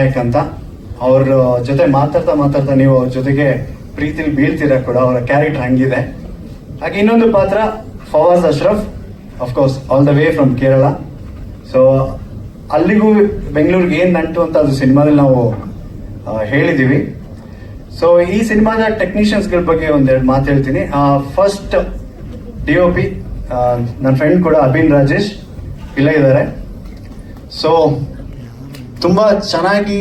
ನಾಯಕ್ ಅಂತ. ಅವ್ರ ಜೊತೆ ಮಾತಾಡ್ತಾ ಮಾತಾಡ್ತಾ ನೀವು ಅವ್ರ ಜೊತೆಗೆ ಪ್ರೀತಿಲಿ ಬೀಳ್ತೀರಾ ಕೂಡ, ಅವರ ಕ್ಯಾರೆಕ್ಟರ್ ಹಂಗಿದೆ. ಹಾಗೆ ಇನ್ನೊಂದು ಪಾತ್ರ, Fawaz Ashraf. Of course all the way from Kerala so ಅಲ್ಲಿಗೂ ಬೆಂಗಳೂರಿಗೆ ಏನ್ ನಂಟು ಅಂತ ಅದು ಸಿನಿಮಾದಲ್ಲಿ ನಾವು ಹೇಳಿದೀವಿ. ಸೊ ಈ ಸಿನಿಮಾದ ಟೆಕ್ನಿಷಿಯನ್ಸ್ಗಳ ಬಗ್ಗೆ ಒಂದೆರಡು ಮಾತು ಹೇಳ್ತೀನಿ. ಫಸ್ಟ್ ಡಿ ಒ ಪಿ ನನ್ನ ಫ್ರೆಂಡ್ ಕೂಡ ಅಭಿನ್ ರಾಜೇಶ್, ಇಲ್ಲೇ ಇದ್ದಾರೆ. ಸೊ ತುಂಬಾ ಚೆನ್ನಾಗಿ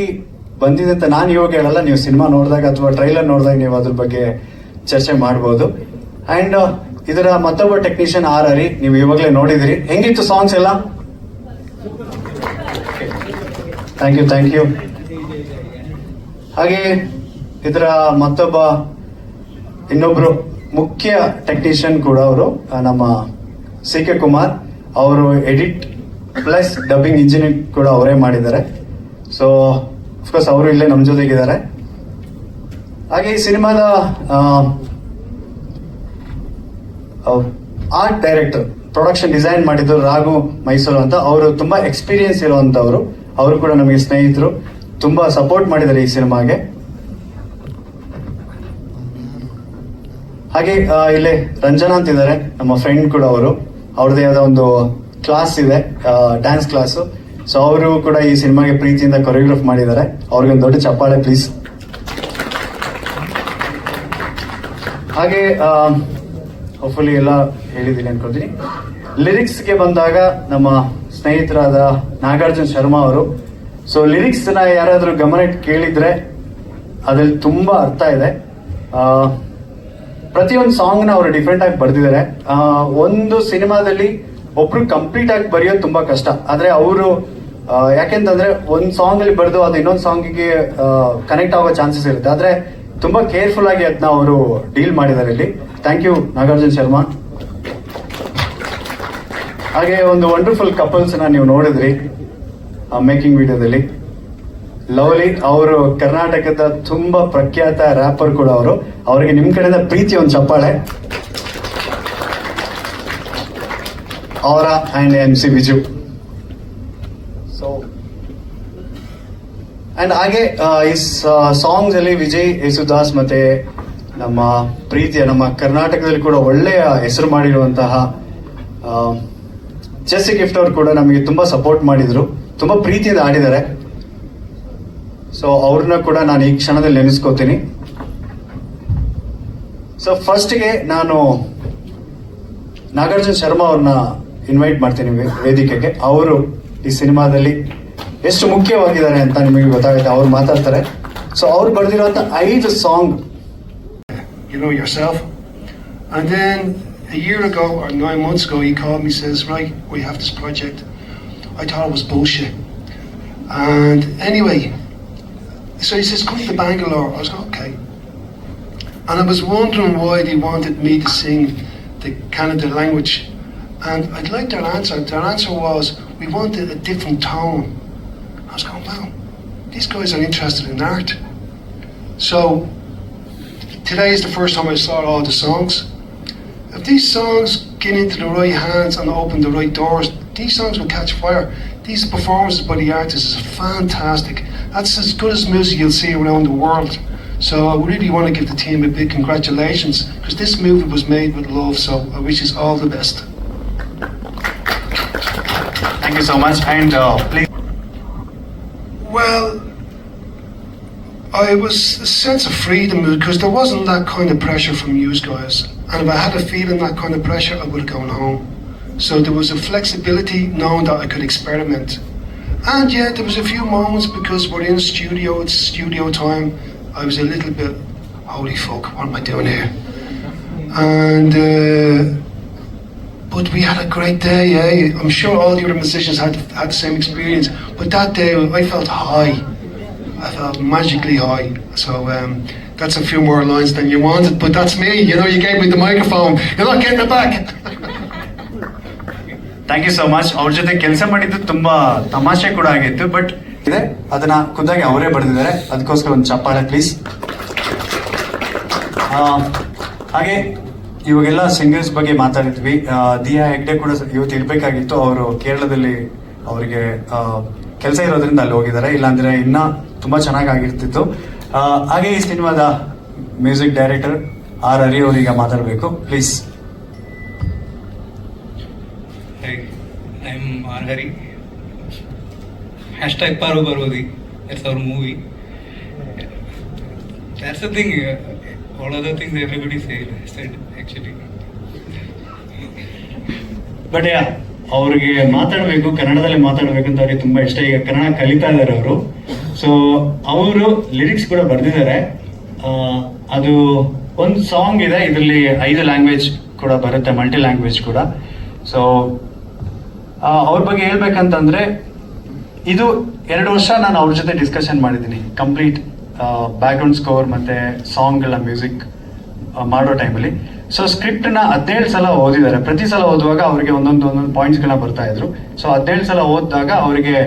ಬಂದಿದೆ. ಅಂತ ನಾನು ಇವಾಗ ಹೇಳಲ್ಲ, ನೀವು ಸಿನಿಮಾ ನೋಡಿದಾಗ ಅಥವಾ ಟ್ರೈಲರ್ ನೋಡಿದಾಗ ನೀವು ಅದ್ರ ಬಗ್ಗೆ ಚರ್ಚೆ ಮಾಡ್ಬೋದು. ಅಂಡ್ ಇದರ ಮತ್ತೊಬ್ಬ ಟೆಕ್ನಿಷಿಯನ್ ಆರ್ ಹರಿ, ನೀವು ಇವಾಗಲೇ ನೋಡಿದಿರಿ. ಹೆಂಗಿತ್ತು ಸಾಂಗ್ಸ್ ಎಲ್ಲ? ಥ್ಯಾಂಕ್ ಯು ಥ್ಯಾಂಕ್ ಯು ಹಾಗೆ ಇದರ ಮತ್ತೊಬ್ಬ ಇನ್ನೊಬ್ರು ಮುಖ್ಯ ಟೆಕ್ನಿಷಿಯನ್ ಕೂಡ ಅವರು ನಮ್ಮ ಸಿ ಕೆ ಕುಮಾರ್. ಅವರು ಎಡಿಟ್ ಪ್ಲಸ್ ಡಬ್ಬಿಂಗ್ ಇಂಜಿನಿಯರ್ ಕೂಡ ಅವರೇ ಮಾಡಿದ್ದಾರೆ. ಸೊ ಅಫ್ಕೋರ್ಸ್ ಅವರು ಇಲ್ಲೇ ನಮ್ಮ ಜೊತೆಗಿದ್ದಾರೆ. ಹಾಗೆ ಈ ಸಿನಿಮಾದ ಆರ್ಟ್ ಡೈರೆಕ್ಟರ್ ಪ್ರೊಡಕ್ಷನ್ ಡಿಸೈನ್ ಮಾಡಿದ್ದು ರಾಘು ಮೈಸೂರು ಅಂತ. ಅವರು ತುಂಬಾ ಎಕ್ಸ್ಪೀರಿಯನ್ಸ್ ಇರುವಂತವರು ಅವರು ಕೂಡ ನಮಗೆ ಸ್ನೇಹಿತರು. ತುಂಬಾ ಸಪೋರ್ಟ್ ಮಾಡಿದ್ದಾರೆ ಈ ಸಿನಿಮಾಗೆ. ಹಾಗೆ ಇಲ್ಲಿ ರಂಜನಾ ಅಂತ ಇದ್ದಾರೆ ನಮ್ಮ ಫ್ರೆಂಡ್ ಕೂಡ ಅವರು. ಅವ್ರದ್ದೇ ಆದ ಒಂದು ಕ್ಲಾಸ್ ಇದೆ. ಡ್ಯಾನ್ಸ್ ಕ್ಲಾಸ್ ಸೊ ಅವರು ಕೂಡ ಈ ಸಿನಿಮಾಗೆ ಪ್ರೀತಿಯಿಂದ ಕೊರಿಯೋಗ್ರಾಫ್ ಮಾಡಿದ್ದಾರೆ. ಅವ್ರಿಗೆ ಒಂದು ದೊಡ್ಡ ಚಪ್ಪಾಳೆ ಪ್ಲೀಸ್ ಹಾಗೆ ಹೋಪ್ಫುಲಿ ಎಲ್ಲ ಹೇಳಿದ್ದೀನಿ ಅನ್ಕೊಳ್ತೀನಿ. ಲಿರಿಕ್ಸ್ಗೆ ಬಂದಾಗ ನಮ್ಮ ಸ್ನೇಹಿತರಾದ ನಾಗಾರ್ಜುನ್ ಶರ್ಮಾ ಅವರು. ಸೊ ಲಿರಿಕ್ಸ್ನ ಯಾರಾದರೂ ಗಮನ ಇಟ್ಟು ಕೇಳಿದ್ರೆ ಅದ್ರಲ್ಲಿ ತುಂಬ ಅರ್ಥ ಇದೆ. ಪ್ರತಿಯೊಂದು ಸಾಂಗ್ನ ಅವರು ಡಿಫ್ರೆಂಟ್ ಆಗಿ ಬರೆದಿದ್ದಾರೆ. ಒಂದು ಸಿನಿಮಾದಲ್ಲಿ ಒಬ್ರು ಕಂಪ್ಲೀಟ್ ಆಗಿ ಬರೆಯೋದು ತುಂಬಾ ಕಷ್ಟ. ಆದ್ರೆ ಅವರು ಯಾಕೆಂತಂದ್ರೆ ಒಂದ್ ಸಾಂಗ್ ಅಲ್ಲಿ ಬರೆದು ಅದು ಇನ್ನೊಂದು ಸಾಂಗಿಗೆ ಕನೆಕ್ಟ್ ಆಗೋ ಚಾನ್ಸಸ್ ಇರುತ್ತೆ. ಆದ್ರೆ ತುಂಬಾ ಕೇರ್ಫುಲ್ ಆಗಿ ಅದನ್ನ ಅವರು ಡೀಲ್ ಮಾಡಿದ್ದಾರೆ ಇಲ್ಲಿ. Thank you Nagarjun Sharma. ಹಾಗೆ ಒಂದು ವಂಡರ್ಫುಲ್ ಕಪಲ್ಸ್ ನೀವು ನೋಡಿದ್ರಿ ಮೇಕಿಂಗ್ ವಿಡಿಯೋದಲ್ಲಿ ಲವ್ಲಿ ಅವರು ಕರ್ನಾಟಕದ ತುಂಬಾ ಪ್ರಖ್ಯಾತ ರ್ಯಾಪರ್ ಕೂಡ ಅವರು. ಅವರಿಗೆ ನಿಮ್ ಕಡೆಯಿಂದ ಪ್ರೀತಿ ಒಂದು ಚಪ್ಪಾಳೆ. ಅವರ and M C Viju so and ಹಾಗೆ ಈ ಸಾಂಗ್ಸ್ ಅಲ್ಲಿ ವಿಜಯ್, ಯೇಸುದಾಸ್ ಮತ್ತೆ ನಮ್ಮ ಪ್ರೀತಿಯ ನಮ್ಮ ಕರ್ನಾಟಕದಲ್ಲಿ ಕೂಡ ಒಳ್ಳೆಯ ಹೆಸರು ಮಾಡಿರುವಂತಹ ಜೆಸ್ಸಿ ಗಿಫ್ಟ್ ಅವರು ಕೂಡ ನಮಗೆ ತುಂಬಾ ಸಪೋರ್ಟ್ ಮಾಡಿದ್ರು. ತುಂಬಾ ಪ್ರೀತಿಯಿಂದ ಆಡಿದ್ದಾರೆ ಸೊ ಅವ್ರನ್ನ ಕೂಡ ನಾನು ಈ ಕ್ಷಣದಲ್ಲಿ ನೆನೆಸ್ಕೋತೀನಿ. ಸೊ ಫಸ್ಟ್ಗೆ ನಾನು ನಾಗಾರ್ಜುನ್ ಶರ್ಮಾ ಅವ್ರನ್ನ ಇನ್ವೈಟ್ ಮಾಡ್ತೀನಿ ವೇದಿಕೆಗೆ. ಅವರು ಈ ಸಿನಿಮಾದಲ್ಲಿ ಎಷ್ಟು ಮುಖ್ಯವಾಗಿದ್ದಾರೆ ಅಂತ ನಿಮಗೆ ಗೊತ್ತಾಗುತ್ತೆ ಅವ್ರು ಮಾತಾಡ್ತಾರೆ ಸೊ ಅವ್ರು ಬರೆದಿರುವಂತ ಐದು song you know yourself. And then a year ago or nine months ago, he called me, says, "Right, we have this project." I thought it was bullshit. And anyway, so he says, "Come to Bangalore." I was like, "Okay." And I was wondering why they wanted me to sing the Canada language. And I'd like their answer. Their answer was, "We wanted a different tone." these guys are interested in art. So today is the first time I saw all the songs. If these songs get into the right hands and open the right doors, these songs will catch fire. These performances by the artists is fantastic. That's as good as music you'll see around the world. So I really want to give the team a big congratulations because this movie was made with love. So I wish you all the best. Thank you so much, and uh, please. Well, I was a sense of freedom because there wasn't that kind of pressure from you guys. And if I had a feeling that kind of pressure, I would have gone home. So there was a flexibility knowing that I could experiment. And yeah, there was a few moments because we're in studio, it's studio time. I was a little bit, holy fuck, what am I doing here? And uh, but we had a great day, eh? I'm sure all the other musicians had had the same experience. But that day, I felt high. Felt magically high. So um, that's a few more lines than you wanted, but that's me. You know, you gave me the microphone. You're not getting it back. Thank you so much ಅವ್ರ ಜೊತೆ ಕೆಲಸ ಮಾಡಿದ್ದು ತುಂಬಾ ತಮಾಷೆ ಕೂಡ ಆಗಿತ್ತು but ಇದೆ ಅದನ್ನ ಖುದ್ದಾಗಿ ಅವರೇ ಬರೆದಿದ್ದಾರೆ ಅದಕ್ಕೋಸ್ಕರ ಒಂದು ಚಪ್ಪಾಳೆ ಪ್ಲೀಸ್ ಹಾಗೆ ಇವಾಗೆಲ್ಲ ಸಿಂಗರ್ಸ್ ಬಗ್ಗೆ ಮಾತಾಡಿದ್ವಿ ದಿಯಾ ಹೆಗ್ಡೆ ಕೂಡ ಇವತ್ತು ಇರಬೇಕಾಗಿತ್ತು ಅವರು ಕೇರಳದಲ್ಲಿ ಅವರಿಗೆ ಕೆಲಸ ಇರೋದ್ರಿಂದ ಅಲ್ಲಿ ಹೋಗಿದ್ದಾರೆ ಇಲ್ಲಾಂದ್ರೆ ಇನ್ನ ತುಂಬ ಚೆನ್ನಾಗಾಗಿರ್ತಿತ್ತು ಆ, ಹಾಗೆ ಈ ಸಿನಿಮಾದ ಮ್ಯೂಸಿಕ್ ಡೈರೆಕ್ಟರ್ ಆರ್ ಹರಿ ಅವರೀಗ ಮಾತಾಡಬೇಕು please Hi, I'm R. Hari. Hashtag Paru Parvati. That's our movie. That's the thing. uh, All other things everybody said, said actually. But ಅವ್ರಿಗೆ ಮಾತಾಡಬೇಕು, ಕನ್ನಡದಲ್ಲಿ ಮಾತಾಡಬೇಕು ಅಂತ ಅವ್ರಿಗೆ ತುಂಬಾ ಇಷ್ಟ. ಈಗ ಕನ್ನಡ ಕಲಿತಾ ಇದ್ದಾರೆ ಅವರು. ಸೊ ಅವರು ಲಿರಿಕ್ಸ್ ಕೂಡ ಬರೆದಿದ್ದಾರೆ. ಅದು ಒಂದು ಸಾಂಗ್ ಇದೆ, ಇದರಲ್ಲಿ ಐದು ಲ್ಯಾಂಗ್ವೇಜ್ ಕೂಡ ಬರುತ್ತೆ ಮಲ್ಟಿ ಲ್ಯಾಂಗ್ವೇಜ್ ಕೂಡ ಸೊ ಅವ್ರ ಬಗ್ಗೆ ಹೇಳ್ಬೇಕಂತಂದ್ರೆ, ಇದು ಎರಡು ವರ್ಷ ನಾನು ಅವ್ರ ಜೊತೆ ಡಿಸ್ಕಷನ್ ಮಾಡಿದ್ದೀನಿ. ಕಂಪ್ಲೀಟ್ ಬ್ಯಾಕ್ಗ್ರೌಂಡ್ ಸ್ಕೋರ್ ಮತ್ತೆ ಸಾಂಗ್ ಎಲ್ಲ ಮ್ಯೂಸಿಕ್ ಮಾಡೋ ಟೈಮಲ್ಲಿ ಸೊ ಸ್ಕ್ರಿಪ್ಟ್ನ ಹದಿನೇಳು ಸಲ ಓದಿದ್ದಾರೆ. ಪ್ರತಿ ಸಲ ಓದುವಾಗ ಅವರಿಗೆ ಒಂದೊಂದು ಒಂದೊಂದು ಪಾಯಿಂಟ್ಸ್ಗಳನ್ನ ಬರ್ತಾ ಇದ್ರು. ಸೊ ಹದಿನೇಳು ಸಲ ಓದಿದಾಗ ಅವರಿಗೆ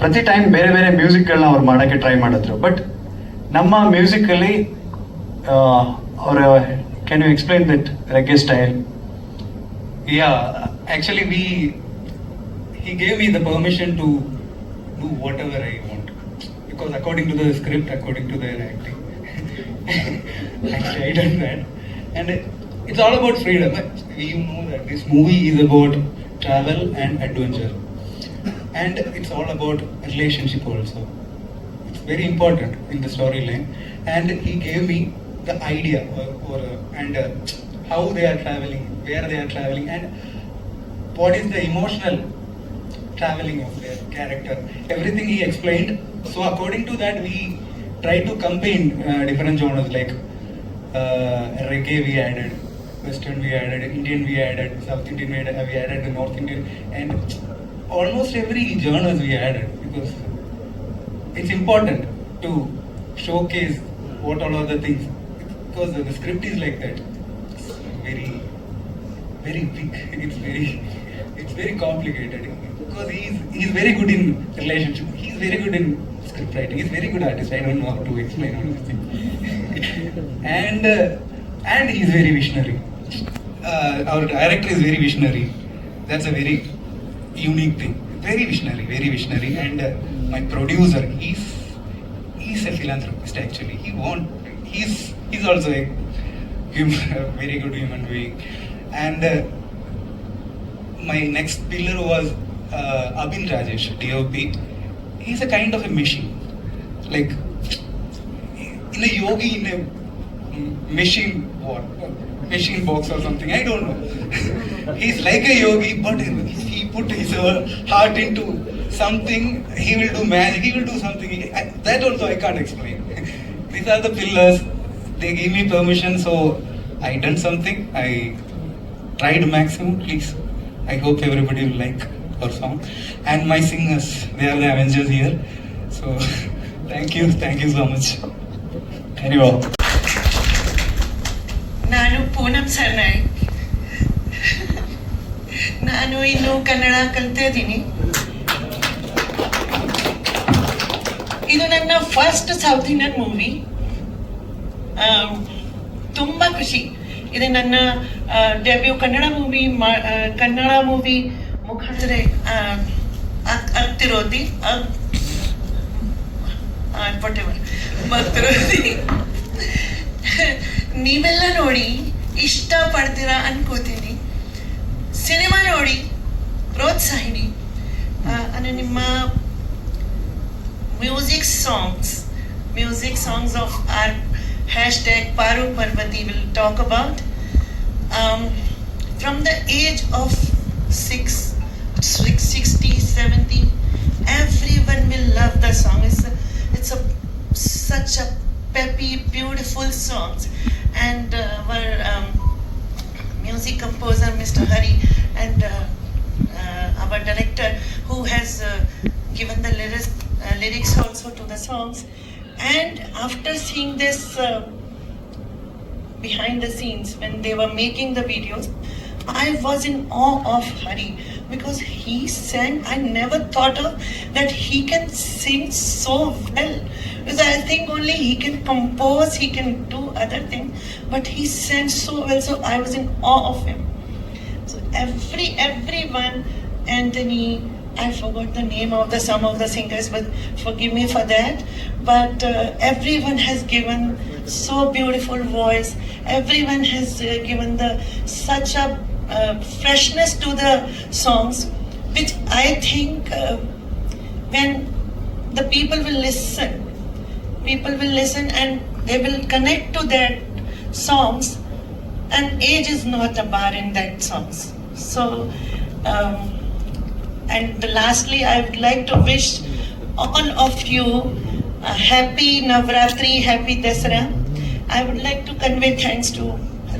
ಪ್ರತಿ ಟೈಮ್ ಬೇರೆ ಬೇರೆ ಮ್ಯೂಸಿಕ್ಗಳನ್ನ ಅವ್ರು ಮಾಡೋಕ್ಕೆ ಟ್ರೈ ಮಾಡಿದ್ರು. ಬಟ್ ನಮ್ಮ ಮ್ಯೂಸಿಕಲ್ಲಿ ಅವರ can you explain that reggae style Yeah, we he he gave me the permission to do whatever I want. Because according to the script according to their acting, actually I done and it, it's all about freedom. You know that this movie is about travel and adventure, and it's all about relationship also. It's very important in the storyline, and he gave me the idea or, or uh, and uh, how they are traveling, where they are traveling, and what is the emotional traveling of their character. Everything he explained. So according to that, we try to combine uh, different genres like uh, reggae we added, western we added, Indian we added, South Indian we added, we added North Indian, and almost every genres we added because it's important to showcase what all the things because the script is like that. It's very very big. It's very it's very complicated because he's he's very good in relationship. He's very good in script writing. He's very good artist. I don't know how to explain all these things. and uh, and he's very visionary. Uh, our director is very visionary. That's a very unique thing. Very visionary, very visionary. And uh, my producer, he's he's a philanthropist actually. He won't. He's he's also a, human, very good human being. And uh, my next pillar was uh, Abhin Rajesh, DOP. He's a kind of a machine, like in a yogi in a machine what machine box or something. I don't know. He's like a yogi, but he put his uh, heart into something. He will do magic. He will do something. That also I can't explain. These are the pillars. They gave me permission, so I done something. I tried maximum. Please, I hope everybody will like song. And my singers, they are the Avengers here. So thank you, thank you so much. Anyway. ನಾನು ಪೂನಂ ಸರ್ನಾಯ್ ನಾನು ಇನ್ನು ಕನ್ನಡ ಕಲ್ತಾ ಇದ್ದೀನಿ ಇದು ನನ್ನ first south Indian movie ತುಂಬ ಖುಷಿ ಇದು ನನ್ನ debut Kannada movie Kannada movie ಮುಖಾಂತರ ಆಗ್ತಿರೋದಿ ಬರ್ತಿರೋದಿ ನೀವೆಲ್ಲ ನೋಡಿ ಇಷ್ಟ ಪಡ್ತೀರಾ ಅನ್ಕೋತೀನಿ. ಸಿನಿಮಾ ನೋಡಿ ಪ್ರೋತ್ಸಾಹಿನಿ ಅಂದ್ರೆ ನಿಮ್ಮ music songs music songs of R hashtag Paaru Parvathi will talk about from the age of six 60, 70. Everyone will love the song. It's a, it's a such a peppy, beautiful song. And uh, our um, music composer, Mr. Hari, and uh, uh, our director, who has uh, given the lyrics, uh, lyrics also to the songs. And after seeing this uh, behind the scenes when they were making the videos, I was in awe of Hari because he sang. I never thought of that he can sing so well. Because I think only he can compose, he can do other things, but he sang so well. So I was in awe of him. So every everyone, Anthony I forgot the name of the some of the singers, but forgive me for that. But uh, everyone has given so beautiful voice. Everyone has uh, given the such a uh, freshness to the songs, which I think uh, when the people will listen, people will listen and they will connect to their songs and age is not a bar in that songs. So um, and lastly i would like to wish all of you a happy navratri happy dasara. I would like to convey thanks to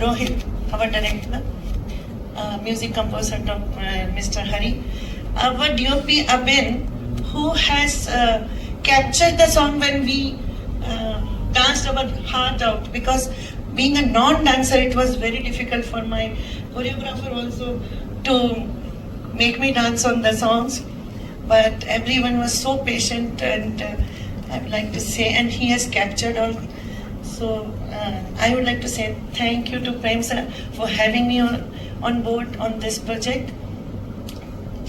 rohit our director music composer Dr. uh, mr hari our dop abin who has uh, captured the song when we uh, danced our heart out because being a non-dancer it was very difficult for my choreographer also to make me dance on the songs but everyone was so patient and uh, i would like to say and he has captured all so uh, i would like to say thank you to prem sir for having me on, on board on this project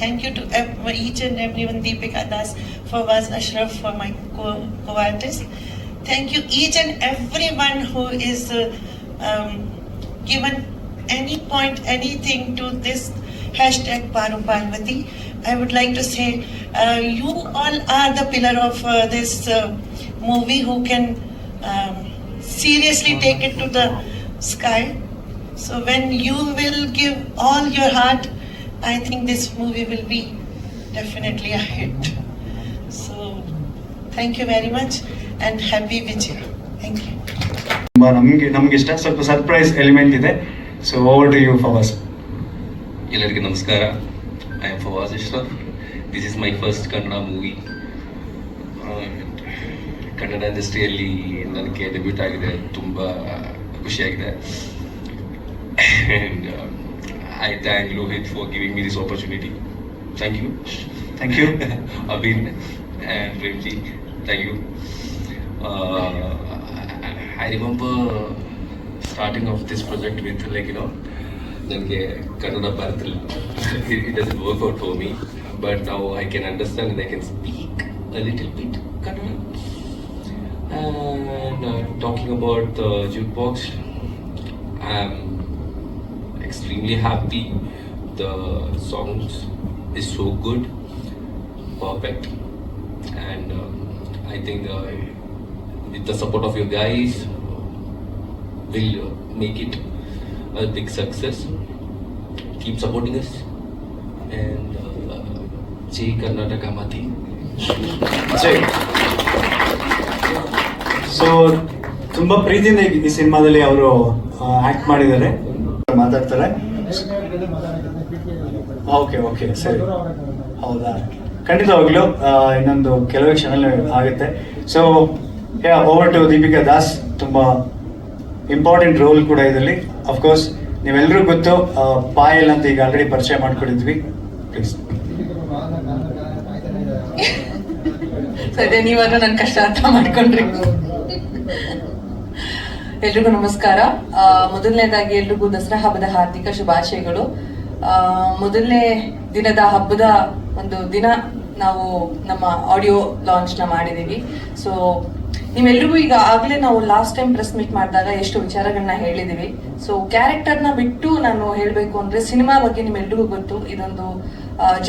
Thank you to each and everyone, Deepika Das, for was Ashraf, for my co- co-artist. Thank you each and everyone who is uh, um, given any point, anything to this hashtag Paru Parvati. I would like to say, uh, you all are the pillar of uh, this uh, movie who can um, seriously take it to the sky. So when you will give all your heart, I think this movie will be definitely a hit. So thank you very much and happy Vijay. Thank you. ನಮಗೆ ನಮ್ಗೆ ಇಷ್ಟ ಸ್ವಲ್ಪ surprise element ಇದೆ so over to you Fawas ಎಲ್ಲರಿಗೂ ನಮಸ್ಕಾರ I am Fawas Ishraf this is my first Kannada movie Kannada ಇಂಡಸ್ಟ್ರಿಯಲ್ಲಿ ನನಗೆ debut ಆಗಿದೆ ತುಂಬ ಖುಷಿಯಾಗಿದೆ. And I thank Lohith for giving me this opportunity thank you thank you Abhin and Premji thank you I remember starting of this project with like you know ನನಗೆ ಕನ್ನಡ ಬರ್ತಿಲ್ಲ it does work out for me but ನಾವು I can understand I can speak a little bit Kannada. And uh, talking about the jukebox, I'm extremely happy. The songs is so good, perfect, and um, I think uh, with the support of you guys, will make it a big success. Keep supporting us, and uh, Jai Karnataka Mati. So ತುಂಬಾ ಪ್ರೀತಿಯಿಂದ ಈ- ಈ ಸಿನಿಮಾದಲ್ಲಿ ಅವರು act ಮಾಡಿದ್ದಾರೆ. ಮಾತಾಡ್ತಾರೆ? Okay okay ಸರಿ. ಹೌದಾ? ಖಂಡಿತವಾಗ್ಲೂ ಇನ್ನೊಂದು ಕೆಲವೇ ಕ್ಷಣ ಆಗುತ್ತೆ. So over to Deepika Das. ತುಂಬಾ ಇಂಪಾರ್ಟೆಂಟ್ ರೋಲ್ ಕೂಡ ಇದರಲ್ಲಿ. ಅಫ್ಕೋರ್ಸ್ ನೀವೆಲ್ಲರೂ ಗೊತ್ತು ಪಾಯಲ್ ಅಂತ ಈಗ ಆಲ್ರೆಡಿ ಪರಿಚಯ ಮಾಡ್ಕೊಂಡಿದ್ವಿ. ಪ್ಲೀಸ್ ಸದ್ಯ ನೀವಾದ್ರೂ ನನ್ನ ಕಷ್ಟ ಅರ್ಥ ಮಾಡ್ಕೊಂಡ್ರಿ. ಎಲ್ರಿಗೂ ನಮಸ್ಕಾರ. ಮೊದಲನೇದಾಗಿ ಎಲ್ರಿಗೂ ದಸರಾ ಹಬ್ಬದ ಹಾರ್ದಿಕ ಶುಭಾಶಯಗಳು. ಮೊದಲನೇ ದಿನದ ಹಬ್ಬದ ಒಂದು ದಿನ ನಾವು ನಮ್ಮ ಆಡಿಯೋ ಲಾಂಚ್ನ ಮಾಡಿದೀವಿ ಸೊ ನೀವೆಲ್ರಿಗೂ ಈಗ ಆಗ್ಲೇ ನಾವು ಲಾಸ್ಟ್ ಟೈಮ್ ಪ್ರೆಸ್ ಮೀಟ್ ಮಾಡಿದಾಗ ಎಷ್ಟು ವಿಚಾರಗಳನ್ನ ಹೇಳಿದೀವಿ ಸೊ ಕ್ಯಾರೆಕ್ಟರ್ನ ಬಿಟ್ಟು ನಾನು ಹೇಳಬೇಕು ಅಂದ್ರೆ ಸಿನಿಮಾ ಬಗ್ಗೆ ನಿಮ್ಮೆಲ್ರಿಗೂ ಗೊತ್ತು. ಇದೊಂದು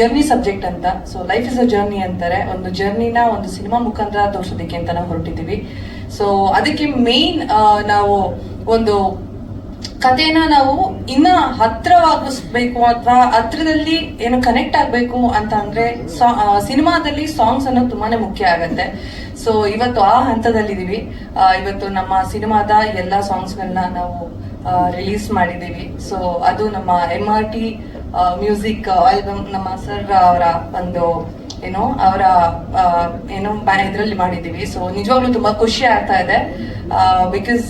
ಜರ್ನಿ ಸಬ್ಜೆಕ್ಟ್ ಅಂತ. So life is a journey ಅಂತಾರೆ. ಒಂದು ಜರ್ನಿನ ಒಂದು ಸಿನಿಮಾ ಮುಖಾಂತರ ತೋರಿಸೋದಕ್ಕೆ ಅಂತ ನಾವು ಹೊರಟಿದ್ದೀವಿ. ಸೊ ಅದಕ್ಕೆ ಮೇನ್ ನಾವು ಒಂದು ಕಥೆನ ನಾವು ಇನ್ನ ಹತ್ರವಾಗಿಸ್ಬೇಕು ಅಥವಾ ಹತ್ರದಲ್ಲಿ ಏನು ಕನೆಕ್ಟ್ ಆಗ್ಬೇಕು ಅಂತ ಅಂದ್ರೆ ಸಿನಿಮಾದಲ್ಲಿ ಸಾಂಗ್ಸ್ ಅನ್ನೋದು ತುಂಬಾನೇ ಮುಖ್ಯ ಆಗತ್ತೆ. ಸೊ ಇವತ್ತು ಆ ಹಂತದಲ್ಲಿದ್ದೀವಿ. ಇವತ್ತು ನಮ್ಮ ಸಿನಿಮಾದ ಎಲ್ಲಾ ಸಾಂಗ್ಸ್ ಗಳನ್ನ ನಾವು ರಿಲೀಸ್ ಮಾಡಿದ್ದೀವಿ. ಸೊ ಅದು ನಮ್ಮ M R T music album ನಮ್ಮ ಸರ್ ಅವರ ಒಂದು ಏನೋ ಅವರ ಏನೋ ಇದರಲ್ಲಿ ಮಾಡಿದ್ದೀವಿ. ಸೊ ನಿಜವಾಗ್ಲೂ ತುಂಬಾ ಖುಷಿ ಆಗ್ತಾ ಇದೆ. ಬಿಕಾಸ್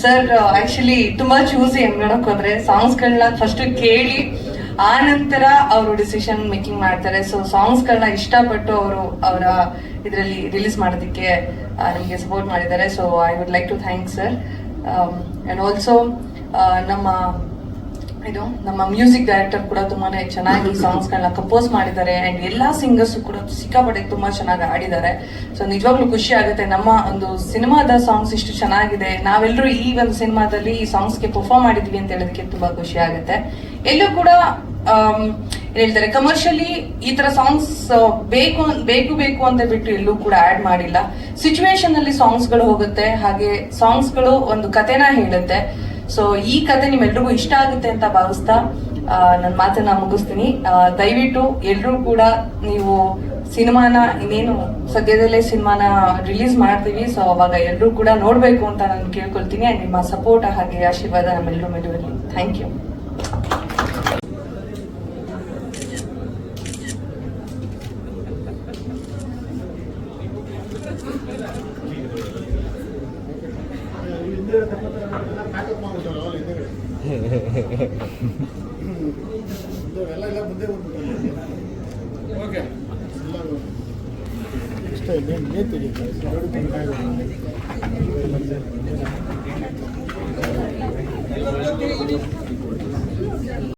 ಸರ್ ಆಕ್ಚುಲಿ ತುಂಬಾ ಚೂಸಿ ಹೆಂಗ್ ನೋಡಕ್ ಹೋದ್ರೆ ಸಾಂಗ್ಸ್ ಗಳನ್ನ ಫಸ್ಟ್ ಕೇಳಿ, ಆ ನಂತರ ಅವರು ಡಿಸಿಷನ್ ಮೇಕಿಂಗ್ ಮಾಡ್ತಾರೆ. ಸೊ ಸಾಂಗ್ಸ್ ಗಳನ್ನ ಇಷ್ಟಪಟ್ಟು ಅವರು ಅವರ ಇದರಲ್ಲಿ ರಿಲೀಸ್ ಮಾಡೋದಕ್ಕೆ ನಮಗೆ ಸಪೋರ್ಟ್ ಮಾಡಿದ್ದಾರೆ. So I would like to thank sir and also ನಮ್ಮ ಇದು ನಮ್ಮ ಮ್ಯೂಸಿಕ್ ಡೈರೆಕ್ಟರ್ ಕೂಡ ತುಂಬಾನೇ ಚೆನ್ನಾಗಿ ಸಾಂಗ್ಸ್ ಗಳನ್ನ ಕಂಪೋಸ್ ಮಾಡಿದ್ದಾರೆ ಅಂಡ್ ಎಲ್ಲಾ ಸಿಂಗರ್ಸ್ ಕೂಡ ಸಿಕ್ಕಾಪಟ್ಟೆ ತುಂಬಾ ಚೆನ್ನಾಗಿ ಆಡಿದ್ದಾರೆ ಸೊ ನಿಜವಾಗ್ಲೂ ಖುಷಿ ಆಗುತ್ತೆ. ನಮ್ಮ ಒಂದು ಸಿನಿಮಾದ ಸಾಂಗ್ಸ್ ಇಷ್ಟು ಚೆನ್ನಾಗಿದೆ. ನಾವೆಲ್ಲರೂ ಈ ಒಂದು ಸಿನಿಮಾದಲ್ಲಿ ಈ ಸಾಂಗ್ಸ್ಗೆ ಪರ್ಫಾರ್ಮ್ ಮಾಡಿದ್ವಿ ಅಂತ ಹೇಳೋದಕ್ಕೆ ತುಂಬಾ ಖುಷಿ ಆಗುತ್ತೆ. ಎಲ್ಲೂ ಕೂಡ ಹೇಳ್ತಾರೆ ಕಮರ್ಷಿಯಲಿ ಈ ತರ ಸಾಂಗ್ಸ್ ಬೇಕು ಬೇಕು ಬೇಕು ಅಂತ ಬಿಟ್ಟು ಎಲ್ಲೂ ಕೂಡ ಆಡ್ ಮಾಡಿಲ್ಲ. ಸಿಚುವೇಶನ್ ಅಲ್ಲಿ ಸಾಂಗ್ಸ್ಗಳು ಹೋಗುತ್ತೆ. ಹಾಗೆ ಸಾಂಗ್ಸ್ಗಳು ಒಂದು ಕಥೆನ ಹೇಳುತ್ತೆ. ಸೊ ಈ ಕತೆ ನಿಮ್ಮೆಲ್ರಿಗೂ ಇಷ್ಟ ಆಗುತ್ತೆ ಅಂತ ಭಾವಿಸ್ತಾ ನನ್ನ ಮಾತನ್ನ ಮುಗಿಸ್ತೀನಿ. ದಯವಿಟ್ಟು ಎಲ್ರೂ ಕೂಡ ನೀವು ಸಿನಿಮಾನ, ಇನ್ನೇನು ಸದ್ಯದಲ್ಲೇ ಸಿನಿಮಾನ ರಿಲೀಸ್ ಮಾಡ್ತೀವಿ. ಸೊ ಅವಾಗ ಎಲ್ಲರೂ ಕೂಡ ನೋಡ್ಬೇಕು ಅಂತ ನಾನು ಕೇಳ್ಕೊಳ್ತೀನಿ. ಆ್ಯಂಡ್ ನಿಮ್ಮ ಸಪೋರ್ಟ್ ಹಾಗೆ ಆಶೀರ್ವಾದ ನಮ್ಮೆಲ್ಲರೂ ಮೇಲೆ ಥ್ಯಾಂಕ್ ಯು